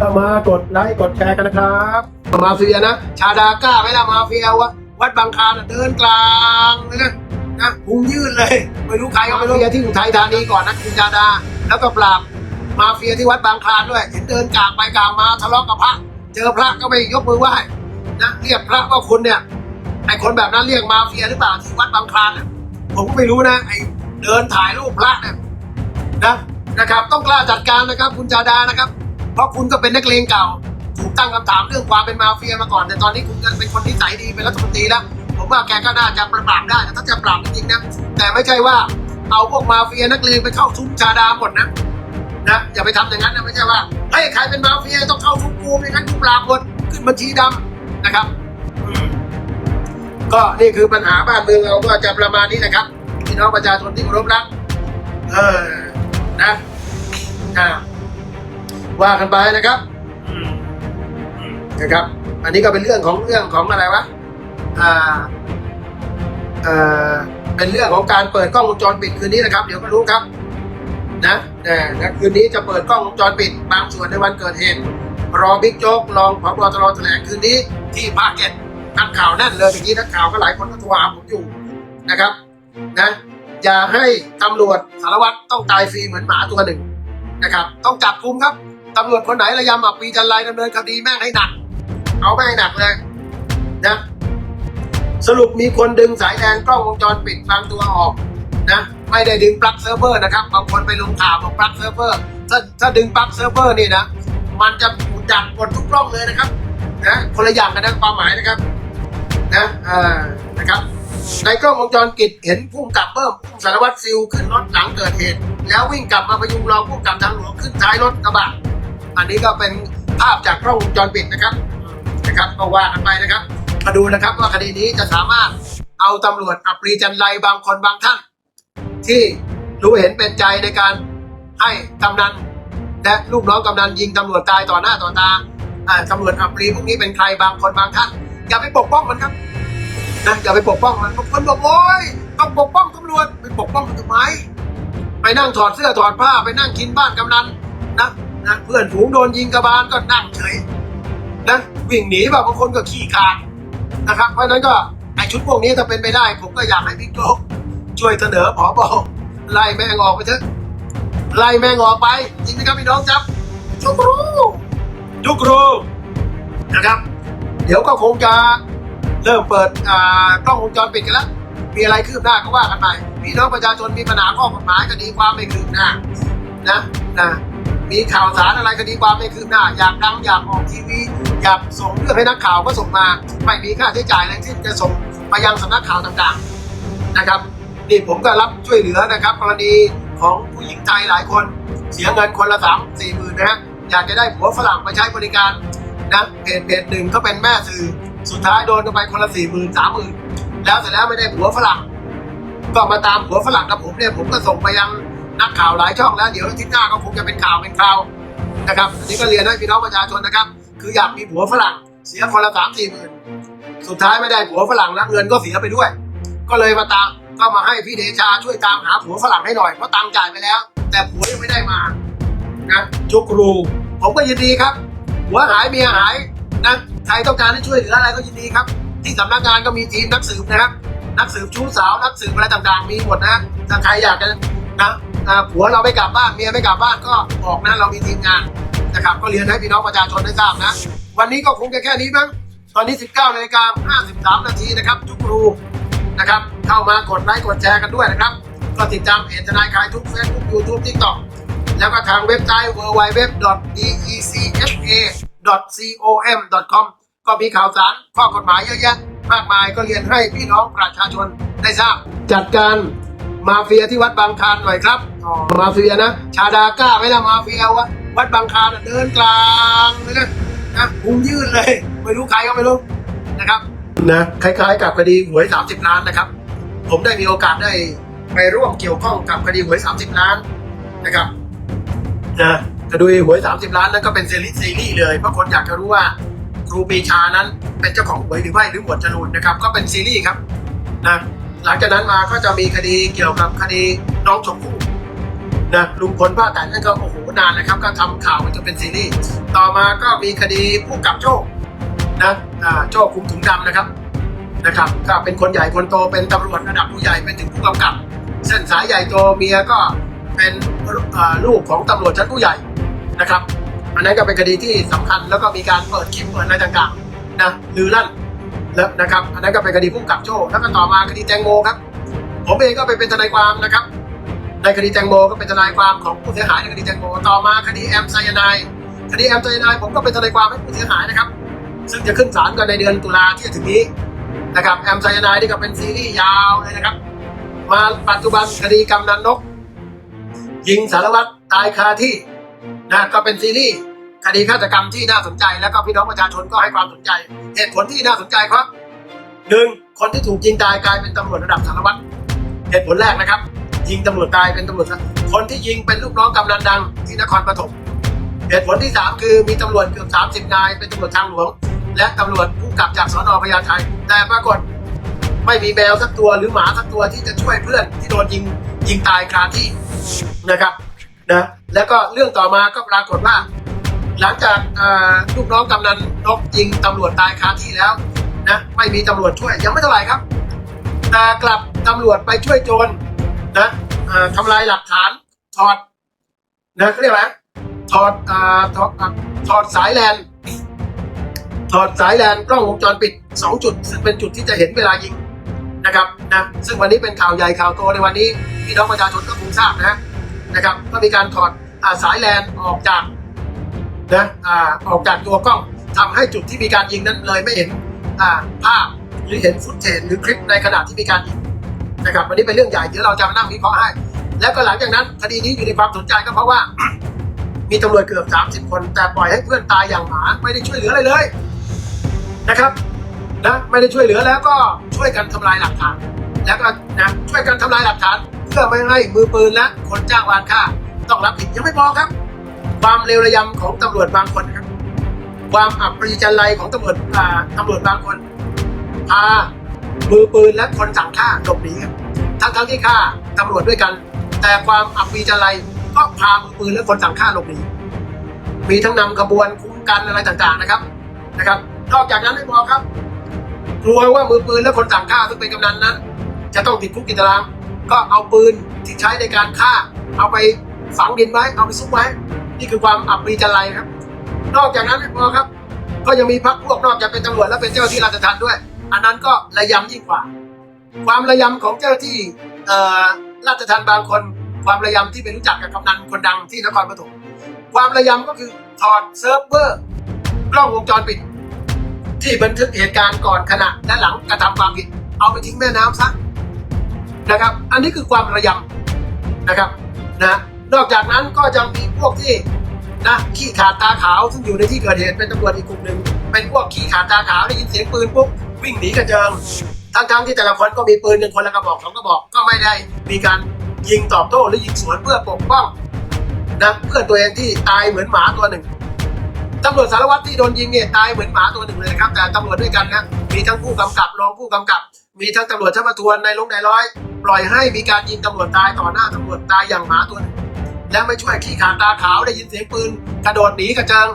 ก็มากดไลค์กดแชร์กันนะครับ มาเฟียนะ ชาดากล้าไหมล่ะมาเฟียวะวัดบางคลานน่ะเดินกลางเลยนะนะพุงยืดเลยไม่รู้ใครก็ไม่รู้เฟียที่อุทัยธานีก่อนนะคุณชาดา แล้วก็ปราบมาเฟียที่วัดบางคลานด้วยเห็นเดินกลางไปกลางมาทะเลาะกับพระเจอพระก็ไม่ยกมือไหว้นะเรียกพระว่าคุณเนี่ยไอคนแบบนั้นเรียกมาเฟียหรือเปล่าที่วัดบางคลานน่ะผมก็ไม่รู้นะไอเดินถ่ายรูปพระเนี่ยนะนะครับ ต้องกล้าจัดการนะครับ คุณจาดานะครับ เพราะคุณก็เป็นนักเลงเก่า ถูกตั้งคำถามเรื่องความเป็นมาเฟียมาก่อน แต่ตอนนี้คุณก็เป็นคนที่ใสยดีเป็นรัฐมนตรีแล้ว ผมว่าแกก็น่าจะปราบได้นะถ้าจะปราบจริงๆนะแต่ไม่ใช่ว่าเอาพวกมาเฟียนักเลงไปเข้าซุ้มชาดาหมดนะนะอย่าไปทำอย่างนั้นนะไม่ใช่ว่าเฮ้ยใครเป็นมาเฟียต้องเข้าซุ้มกูไม่งั้นกูปราบหมดขึ้นบัญชีดำนะครับก็นี่คือปัญหาบ้านเมืองเราก็จะประมาณนี้นะครับพี่น้องประชาชนที่เคารพรักเออนะอ่า ว่ากันไปนะครับนะครับ อันนี้ก็เป็นเรื่องของเรื่องของอะไรวะอ่าเอ่อเป็นเรื่องของการเปิดกล้องวงจรปิดคืนนี้นะครับ เดี๋ยวก็รู้ครับ นะเออนะคืนนี้จะเปิดกล้องวงจรปิดบางส่วนในวันเกิดเหตุรอบิ๊กโจ๊กรองพบตรแถลงคืนนี้ที่ภาคเจ็ดนักข่าวแน่นเลยเมื่อกี้นักข่าวก็หลายคนก็โทรหาผมอยู่นะครับ นะ อย่าให้ตำรวจสารวัตรต้องตายฟรีเหมือนหมาตัวหนึ่งนะครับ ต้องจับกุมครับ ตำรวจคนไหนระยำอับปีจันไรดำเนินคดีแม่งให้หนัก เอาแม่งให้หนักเลยนะสรุปมีคนดึงสายแดนกล้องวงจรปิดบางตัวออกนะไม่ได้ดึงปลั๊กเซิร์ฟเวอร์นะครับบางคนไปลงข่าวบอกปลั๊กเซิร์ฟเวอร์ถ้าถ้าดึงปลั๊กเซิร์ฟเวอร์นี่นะมันจะดับหมดทุกกล้องเลยนะครับนะคนละอย่างกันนะความหมายนะครับนะอ่านะครับในกล้องวงจรปิดเห็นผู้กำกับเบิ้มผู้สารวัตรซิลขึ้นรถหลังเกิดเหตุ แล้ววิ่งกลับมาพยุงรองผู้กับทางหลวงขึ้นท้ายรถกระบะ อันนี้ก็เป็นภาพจากกล้องวงจรปิดนะครับนะครับก็ว่ากันไปนะครับมาดูนะครับว่าคดีนี้จะสามารถเอาตำรวจอัปรีจันไรบางคนบางท่าน ที่รู้เห็นเป็นใจในการให้กำนันและลูกน้องกำนันยิงตำรวจตายต่อหน้าต่อตาอ่าตำรวจอัปรีพวกนี้เป็นใครบางคนบางท่านอย่าไปปกป้องมันครับนะอย่าไปปกป้องมันบางคนบอกโอ้ยต้องปกป้องตำรวจไปปกป้องมันทำไมไปนั่งถอดเสื้อถอดผ้าไปนั่งกินบ้านกำนัน นะนะเพื่อนฝูงโดนยิงกระบาลก็นั่งเฉยนะวิ่งหนีแบบบางคนก็ขี้ขาดนะครับ เพราะฉะนั้นก็ไอชุดพวกนี้ถ้าเป็นไปได้ ผมก็อยากให้บิ๊กโจ๊กช่วยเสนอผอบอไล่แม่งออกไปเถอะไล่แม่งออกไปจริงไหมครับพี่น้องครับทุกรูทุกรูนะครับ เดี๋ยวก็คงจะเริ่มเปิดอ่ากล้องวงจรปิดกันแล้วมีอะไรคืบหน้าก็ว่ากันไปพี่น้องประชาชนมีปัญหาข้อกฎหมายคดีความไม่คืบหน้านะนะ มีข่าวสารอะไรคดีความไม่คืบหน้า อยากดังอยากออกทีวี อยากส่งเรื่องให้นักข่าวก็ส่งมา ไม่มีค่าใช้จ่ายอะไรที่จะส่งไปยังสำนักข่าวต่างๆนะครับนี่ผมก็รับช่วยเหลือนะครับ กรณีของผู้หญิงไทยหลายคนเสียเงินคนละสามสี่หมื่นนะฮะอยากจะได้ผัวฝรั่งมาใช้บริการนะเพจเพจหนึ่งก็เป็นแม่สื่อสุดท้ายโดนกันไปคนละสี่หมื่นสามหมื่นแล้วเสร็จแล้วไม่ได้ผัวฝรั่ง ก็มาตามผัวฝรั่งกับผมเนี่ยผมก็ส่งไปยัง นักข่าวหลายช่องแล้วเดี๋ยวอาทิตย์หน้าก็คงจะเป็นข่าวเป็นข่าวนะครับอันนี้ก็เรียนให้พี่น้องประชาชนนะครับ คืออยากมีผัวฝรั่งเสียคนละสามสี่หมื่นสุดท้ายไม่ได้ผัวฝรั่งแล้วเงินก็เสียไปด้วย ก็เลยมาตามก็มาให้พี่เดชาช่วยตามหาผัวฝรั่งให้หน่อยเพราะตังจ่ายไปแล้ว แต่ผัวยังไม่ได้มานะจุกรูผมก็ยินดีครับหัวหายเมียหายนะใครต้องการให้ช่วยเหลืออะไรก็ยินดีครับ ที่สำนักงานก็มีทีมนักสืบนะครับ นักสืบชู้สาวนักสืบอะไรต่างๆ มีหมดนะถ้าใครอยากจะนะ ผัวเราไม่กลับบ้านเมียไม่กลับบ้านก็บอกนะเรามีทีมงานนะครับก็เรียนให้พี่น้องประชาชนได้ทราบนะ วันนี้ก็คงจะแค่นี้มั้งตอนนี้ 19นาฬิกา53 นาทีนะครับทุกครูนะครับเข้ามากดไลค์กดแชร์กันด้วยนะครับ ก็ติดตามเพจทนายคลายทุกเฟซบุ๊กยูทูบทิกต็อกแล้วก็ทางเว็บไซต์ www.deccs.com ก็มีข่าวสารข้อกฎหมายเยอะแยะมากมายก็เรียนให้พี่น้องประชาชนได้ทราบ จัดการ มาเฟียที่วัดบางคลานหน่อยครับอ๋อมาเฟียนะ ชาดากล้าไหมล่ะมาเฟียวะวัดบางคลานน่ะเดินกลางเลยนะนะพุงยืดเลย ไม่รู้ใครก็ไม่รู้นะครับนะคล้ายๆ กับคดีหวย 30 ล้านนะครับ ผมได้มีโอกาสได้ไปร่วมเกี่ยวข้องกับคดีหวย 30 ล้านนะครับนะคดีหวย 30 ล้านนั้นก็เป็นซีรีส์ซีรีส์เลยเพราะคนอยากจะรู้ว่าครูปรีชานั้นเป็นเจ้าของหวยหรือไม่หรือหมวดจรูนนะครับ ก็เป็นซีรีส์ครับนะ หลังจากนั้นมาก็จะมีคดีเกี่ยวกับคดีน้องชมพู่นะลุงพลป้าแตนนั่นก็โอ้โหนานนะครับ ก็ทำข่าวมันจนเป็นซีรีส์ต่อมาก็มีคดีผู้กำกับโจ้นะโจ้คุมถุงดำนะครับนะครับ ก็เป็นคนใหญ่คนโตเป็นตำรวจระดับผู้ใหญ่เป็นถึงผู้กำกับ เส้นสายใหญ่โตเมียก็เป็นลูกของตำรวจชั้นผู้ใหญ่นะครับ อันนั้นก็เป็นคดีที่สำคัญแล้วก็มีการเปิดคลิปเปิดอะไรต่างๆนะลือลั่น แล้วนะครับอันนั้นก็เป็นคดีผู้กำกับโจ้แล้วก็ต่อมาคดีแตงโมครับ ผมเองก็ไปเป็นทนายความนะครับ ในคดีแตงโมก็เป็นทนายความของผู้เสียหายในคดีแตงโมต่อมาคดีแอมไซยาไนด์คดีแอมไซยาไนด์ผมก็เป็นทนายความให้ผู้เสียหายนะครับ ซึ่งจะขึ้นศาลกันในเดือนตุลาที่จะถึงนี้นะครับแอมไซยาไนด์นี่ก็เป็นซีรีส์ยาวเลยนะครับ มาปัจจุบันคดีกำนันนกยิงสารวัตรตายคาที่นะก็เป็นซีรีส์ คดีฆาตกรรมที่น่าสนใจแล้วก็พี่น้องประชาชนก็ให้ความสนใจ เหตุผลที่น่าสนใจครับหนึ่งคนที่ถูกยิงตายกลายเป็นตำรวจระดับสารวัตรเหตุผลแรกนะครับ ยิงตำรวจตายเป็นตำรวจคนที่ยิงเป็นลูกน้องกำนันดังที่นครปฐมเหตุผลที่สามคือมีตำรวจเกือบ 30 นาย เป็นตำรวจทางหลวง และตำรวจผู้กำกับจากสอนอพญาไทแต่ปรากฏไม่มีแมวสักตัวหรือหมาสักตัวที่จะช่วยเพื่อนที่โดนยิงยิงตายคาที่นะครับนะแล้วก็เรื่องต่อมาก็ปรากฏว่า หลังจากลูกน้องกำนันนกยิงตำรวจตายคาที่แล้วนะไม่มีตำรวจช่วยยังไม่เท่าไหร่ครับแต่กลับตำรวจไปช่วยโจรนะทำลายหลักฐานถอดนะเขาเรียกว่าถอดอถอดถอดสายแลนถอดสายแลนกล้องวงจรปิด 2 จุด ซึ่งเป็นจุดที่จะเห็นเวลายิงนะครับนะซึ่งวันนี้เป็นข่าวใหญ่ข่าวโตในวันนี้พี่น้องประชาชนก็คงทราบนะฮะนะครับก็มีการถอดอสายแลนออกจาก นะอ่าออกจากตัวกล้องทำให้จุดที่มีการยิงนั้นเลยไม่เห็นอ่าภาพหรือเห็นฟุตเทจหรือคลิปในขณะที่มีการยิงนะครับวันนี้เป็นเรื่องใหญ่เดี๋ยวเราจะมานั่งวิเคราะห์ให้ แล้วก็หลังจากนั้นคดีนี้อยู่ในความสนใจก็เพราะว่า มีตำรวจเกือบ 30 คน แต่ปล่อยให้เพื่อนตายอย่างหมาไม่ได้ช่วยเหลืออะไรเลยนะครับนะไม่ได้ช่วยเหลือแล้วก็ช่วยกันทำลายหลักฐาน แล้วก็นะช่วยกันทำลายหลักฐาน เพื่อไม่ให้มือปืนและคนจ้างวานฆ่าต้องรับผิดยังไม่พอครับ ความเลวระยำของตำรวจบางคนครับความอับปรีจันไรของตำรวจอ่าตำรวจบางคนพามือปืนและคนสั่งฆ่าหลบหนีครับทั้งทั้งที่ฆ่าตำรวจด้วยกัน แต่ความอับปรีจันไรก็พามือปืนและคนสั่งฆ่าหลบหนีมีทั้งนำขบวนคุ้มกันอะไรต่างๆนะครับนะครับ นอกจากนั้นไม่พอครับกลัวว่ามือปืนและคนสั่งฆ่าซึ่งเป็นกำนันนั้น จะต้องติดคุกติดตาราง ก็เอาปืนที่ใช้ในการฆ่า เอาไปฝังดินไว้เอาไปซุกไว้ นี่คือความอับปรีจันไรครับ นอกจากนั้นไม่พอครับ ก็ยังมีพรรคพวกนอกจากเป็นตำรวจและเป็นเจ้าที่ราชทัณฑ์ด้วย อันนั้นก็ระยำยิ่งกว่า ความระยำของเจ้าที่ราชทัณฑ์บางคน ความระยำที่ไปรู้จักกับกำนันคนดังที่นครปฐมความระยำก็คือถอดเซิร์ฟเวอร์กล้องวงจรปิด ที่บันทึกเหตุการณ์ก่อนขณะและหลังกระทำความผิด เอาไปทิ้งแม่น้ำซะนะครับ อันนี้คือความระยำนะครับนะ นอกจากนั้นก็ยังมีพวกที่นะขี้ขาดตาขาวซึ่งอยู่ในที่เกิดเหตุเป็นตำรวจอีกกลุ่มหนึ่งเป็นพวกขี้ขาดตาขาวได้ยินเสียงปืนปุ๊บวิ่งหนีกระเจิงทั้งๆที่แต่ละคนก็มีปืนกันคนละกระบอกสองกระบอกก็ไม่ได้ มีการยิงตอบโต้หรือยิงสวนเพื่อปกป้องนะเพื่อนตัวเองที่ตายเหมือนหมาตัวหนึ่งตำรวจสารวัตรที่โดนยิงเนี่ยตายเหมือนหมาตัวหนึ่งเลยนะครับ แต่ตำรวจด้วยกันนะมีทั้งผู้กำกับรองผู้กำกับ มีทั้งตำรวจชั้นประทวนในลงในร้อย ปล่อยให้มีการยิงตำรวจตายต่อหน้าตำรวจตายอย่างหมาตัวหนึ่ง และไม่ช่วยขี้ขาดตาขาวได้ยินเสียงปืนกระโดดหนีกระเจิง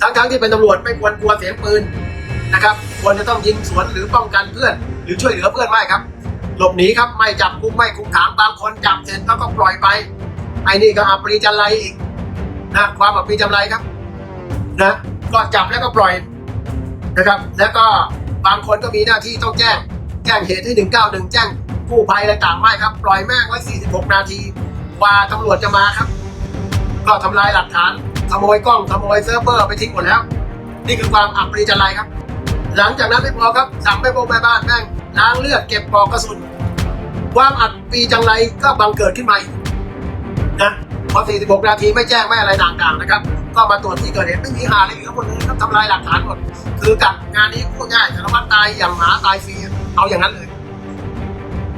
ทั้งทั้งๆที่เป็นตำรวจไม่ควรกลัวเสียงปืนนะครับควรจะต้องยิงสวนหรือป้องกันเพื่อน หรือช่วยเหลือเพื่อนไม่ครับ หลบหนีครับไม่จับกุมไม่คุมขังบางคนจับเสร็จแล้วก็ปล่อยไปไอ้นี่ก็อัปรีจันไรอีกนะความอับปรีจันไรครับนะก็จับแล้วก็ปล่อยนะครับ แล้วก็บางคนก็มีหน้าที่ต้องแจ้ง แจ้งเหตุให้191แจ้งกู้ภัยอะไรต่างไม่ครับ ปล่อยแม่งไว้46 นาที กว่าตำรวจจะมาครับ ก็ทำลายหลักฐานขโมยกล้องขโมยเซิร์ฟเวอร์ไปทิ้งหมดแล้ว นี่คือความอับปรีจันไรครับ หลังจากนั้นไม่พอครับสั่งไปพวกแม่บ้านแม่งล้างเลือดเก็บปลอกกระสุน ความอับปรีจังไรก็บังเกิดขึ้นมาอีกนะพอ 46 นาทีไม่แจ้งไม่อะไรต่างๆนะครับ ก็มาตรวจที่เกิดเหตุไม่มีหาอะไรเหลือหมดเลยครับทำลายหลักฐานหมด คือกับงานนี้พูดง่ายสารวัตรตายอย่างหมาตายฟรีเอาอย่างนั้นเลย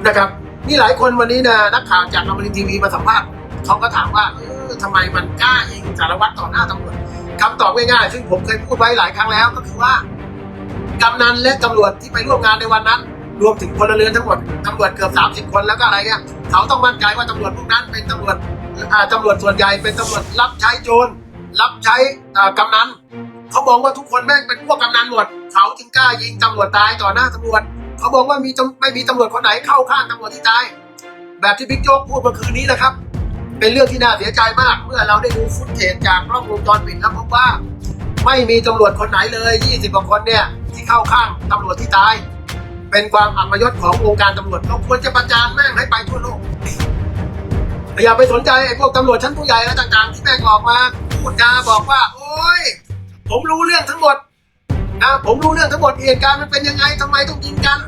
นะครับ นี่หลายคนวันนี้นะนักข่าวจากอมรินทร์ทีวีมาสัมภาษณ์เขาก็ถามว่าเออทำไมมันกล้ายิงสารวัตรต่อหน้าตำรวจคำตอบง่ายๆซึ่งผมเคยพูดไว้หลายครั้งแล้วก็คือว่ากำนันและตำรวจที่ไปร่วมงานในวันนั้น รวมถึงพลเรือนทั้งหมดตำรวจเกือบ30 คนแล้วก็อะไรเนี่ยเขาต้องมั่นใจว่าตำรวจพวกนั้นเป็นตำรวจตำรวจส่วนใหญ่เป็นตำรวจรับใช้โจรรับใช้กำนันเขาบอกว่าทุกคนแม่งเป็นพวกกำนันหมดเขาจึงกล้ายิงตำรวจตายต่อหน้าตำรวจ เขาบอกว่ามีไม่มีตำรวจคนไหนเข้าข้างตำรวจที่ตาย แบบที่บิ๊กโจ๊กพูดเมื่อคืนนี้นะครับ เป็นเรื่องที่น่าเสียใจมาก เมื่อเราได้ดูฟุตเทจจากกล้องวงจรปิดแล้วพบว่า ไม่มีตำรวจคนไหนเลย 20กว่าคนเนี่ยที่เข้าข้างตำรวจที่ตาย เป็นความอัปยศของวงการตำรวจเราควรจะประจานแม่งให้ไปทั่วโลกอย่าไปสนใจไอ้พวกตำรวจชั้นผู้ใหญ่อะไรต่างๆ ที่แม่งออกมาพูดจาบอกว่า โอ้ยผมรู้เรื่องทั้งหมดนะผมรู้เรื่องทั้งหมดเหตุการณ์มันเป็นยังไงทำไมต้องยิงกัน